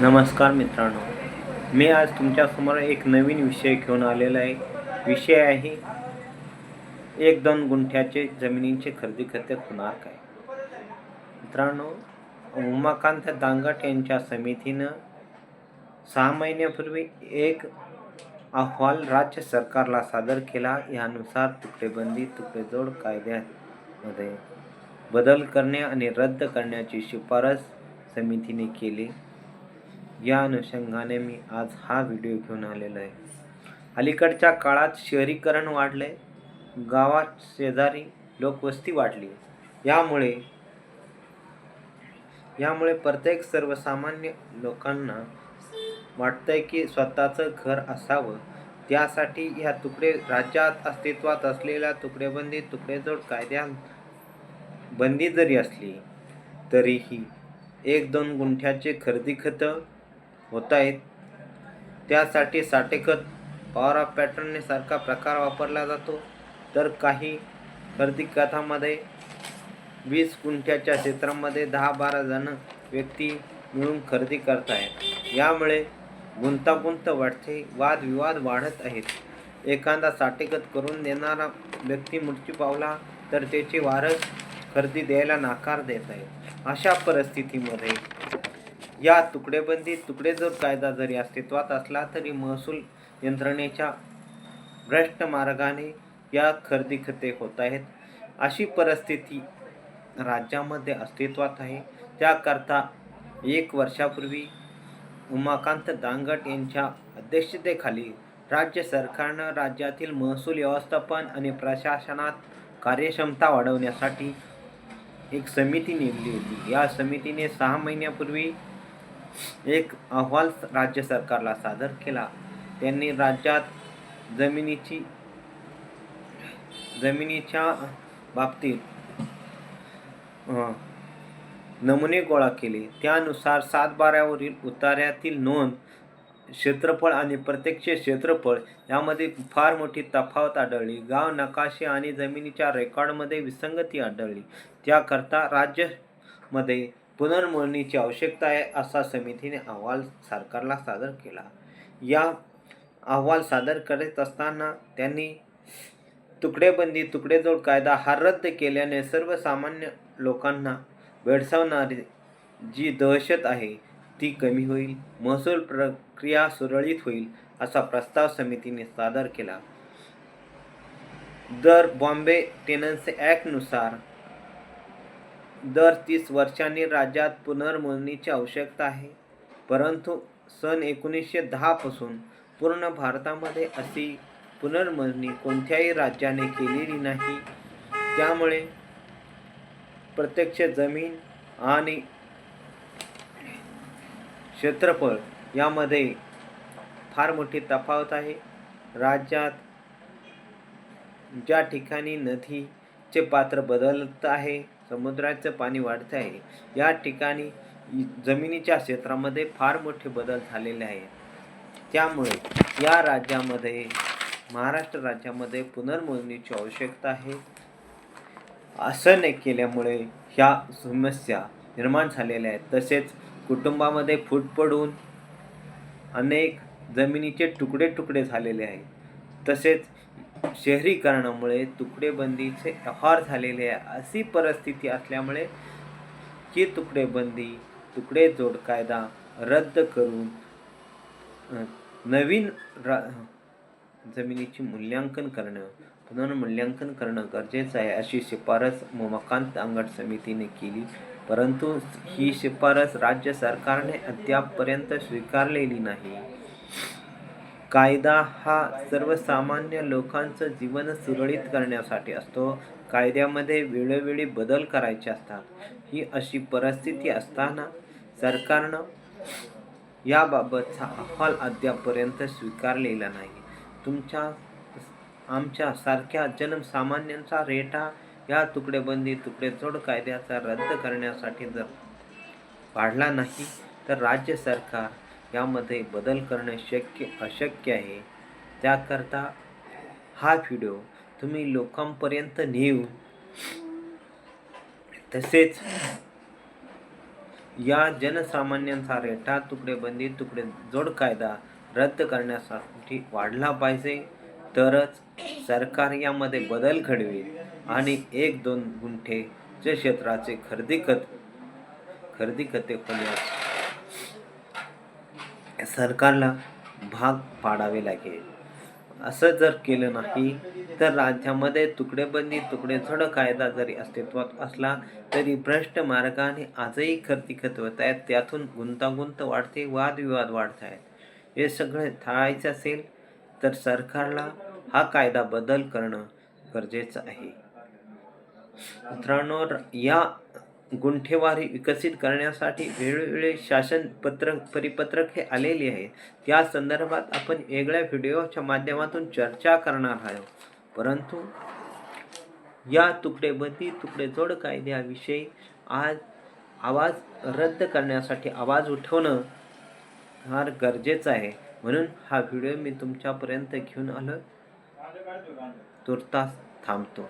नमस्कार मित्रांनो. मी आज तुमच्यासमोर एक नवीन विषय घेऊन आलेला आहे. विषय आहे एक दोन गुंठ्याचे जमिनींचे खरेदी खते होणार काय? मित्रांनो उमाकांत दांगट यांच्या समितीनं सहा महिन्यापूर्वी एक अहवाल राज्य सरकारला सादर केला. यानुसार तुकडेबंदी तुकडेजोड कायद्यामध्ये बदल करणे आणि रद्द करण्याची शिफारस समितीने केली. या अनुषंगाने मी आज हा व्हिडिओ घेऊन आलेलो आहे. अलीकडच्या काळात शहरीकरण वाढले गावात शेजारी लोकवस्ती वाढली. यामुळे यामुळे प्रत्येक सर्वसामान्य लोकांना वाटतंय की स्वतःचं घर असावं. त्यासाठी ह्या तुकडे राज्यात अस्तित्वात असलेल्या तुकडेबंदी तुकडेजोड कायद्या बंदी जरी असली तरीही एक दोन गुंठ्याचे खरेदी खतं होत आहेत त्यासाठी साठेखत पॉवर ऑफ पॅटर्न सारखा प्रकार वापरला जातो. तर काही खरेदी कथामध्ये वीस गुंठ्याच्या क्षेत्रामध्ये दहा बारा जण व्यक्ती मिळून खरेदी करत आहेत यामुळे गुंतागुंत वाढते वादविवाद वाढत आहेत. एखादा साठेखत करून देणारा व्यक्ती मृत्यू पावला तर त्याचे वारस खरेदी द्यायला नाकार देत आहेत अशा परिस्थितीमध्ये या तुकडेबंदी तुकडेजोड कायदा जरी अस्तित्वात असला तरी महसूल यंत्रणेच्या भ्रष्ट मार्गाने या खरेदी खते होत आहेत. अशी परिस्थिती राज्यामध्ये अस्तित्वात आहे. त्याकरता एक वर्षापूर्वी उमाकांत दांगट यांच्या अध्यक्षतेखाली राज्य सरकारनं राज्यातील महसूल व्यवस्थापन आणि प्रशासनात कार्यक्षमता वाढवण्यासाठी एक समिती नेमली होती. या समितीने सहा महिन्यापूर्वी एक अहवाल राज्य सरकारला सादर केला. त्यांनी राज्यात जमिनीची जमिनीच्या बाबतीत नमुने गोळा केले. त्यानुसार सातबाऱ्यावरील उतार्यातील नोंद क्षेत्रफळ आणि प्रत्यक्ष क्षेत्रफळ यामध्ये फार मोठी तफावत आढळली. गाव नकाशे आणि जमिनीच्या रेकॉर्डमध्ये विसंगती आढळली. त्याकरता राज्यमध्ये पुनर्मोजणीची आवश्यकता आहे असा समितीने अहवाल सरकारला सादर केला. या अहवाल सादर करत असताना त्यांनी तुकडेबंदी तुकडेजोड कायदा हा रद्द केल्याने सर्वसामान्य लोकांना भेडसावणारी जी दहशत आहे ती कमी होईल महसूल प्रक्रिया सुरळीत होईल असा प्रस्ताव समितीने सादर केला. दर बॉम्बे टेनन्सी ॲक्टनुसार दर तीस वर्षांनी राज्यात पुनर्मोजणीची आवश्यकता आहे. परंतु सन एकोणीसशे दहापासून पूर्ण भारतामध्ये अशी पुनर्मोजणी कोणत्याही राज्याने केलेली नाही. त्यामुळे प्रत्यक्ष जमीन आणि क्षेत्रफळ यामध्ये फार मोठी तफावत आहे. राज्यात ज्या ठिकाणी नदीचे पात्र बदलत आहे समुद्राचं पाणी वाढते आहे. या ठिकाणी जमिनीच्या क्षेत्रामध्ये फार मोठे बदल झालेले आहेत. त्यामुळे या राज्यामध्ये महाराष्ट्र राज्यामध्ये पुनर्मोजणीची आवश्यकता आहे. असं नाही केल्यामुळे ह्या समस्या निर्माण झालेल्या आहेत. तसेच कुटुंबामध्ये फूट पडून अनेक जमिनीचे तुकडे तुकडे झालेले आहेत. तसेच शहरीकरणामुळे तुकडेबंदीचे अफार झालेले आहे अशी परिस्थिती असल्यामुळे ही तुकडेबंदी तुकडे जोड कायदा रद्द करून नवीन रा जमिनीचे मूल्यांकन करणं पुनर्मूल्यांकन करणं गरजेचं आहे अशी शिफारस उमाकांत अंगड समितीने केली. परंतु ही शिफारस राज्य सरकारने अद्यापपर्यंत स्वीकारलेली नाही. कायदा हा सर्वसामान्य लोकांचं जीवन सुरळीत करण्यासाठी असतो. कायद्यामध्ये वेळोवेळी बदल करायचे असतात. ही अशी परिस्थिती असताना सरकारनं याबाबतचा अहवाल अद्यापपर्यंत स्वीकारलेला नाही. तुमच्या आमच्या सारख्या जनसामान्यांचा रेटा या तुकडेबंदी तुकडेजोड कायद्याचा रद्द करण्यासाठी जर वाढला नाही तर राज्य सरकार यामध्ये बदल करणे शक्य अशक्य आहे. त्याकरता हा व्हिडिओ तुम्ही लोकांपर्यंत नेऊन तसेच या जनसामान्यांचा रेटा तुकडेबंदी तुकडे जोड कायदा रद्द करण्यासाठी वाढला पाहिजे. तरच सरकार यामध्ये बदल घडवेल आणि एक दोन गुंठेच्या क्षेत्राचे खरेदी खत खरेदी खते होण्यास सरकारला भाग पाडावे लागेल. असं जर केलं नाही तर राज्यामध्ये तुकडेबंदी तुकडेझोड कायदा जरी अस्तित्वात असला तरी भ्रष्ट मार्गाने आजही खर्ती खत होत आहेत. त्यातून गुंतागुंत वाढते वादविवाद वाढत आहेत. हे सगळे थाळायचे असेल तर सरकारला हा कायदा बदल करणं गरजेचं आहे. मित्रांनो या गुंठेवारी विकसित करण्यासाठी वेळोवेळी शासन पत्रक परिपत्रक हे आलेले आहे. त्या संदर्भात आपण वेगळ्या व्हिडिओच्या माध्यमातून चर्चा करणार आहोत. परंतु या तुकडेबंदी तुकडेजोड कायद्याविषयी आज आवाज रद्द करण्यासाठी आवाज उठवणं फार गरजेचं आहे. म्हणून हा व्हिडिओ मी तुमच्यापर्यंत घेऊन आलो. तुर्तास थांबतो.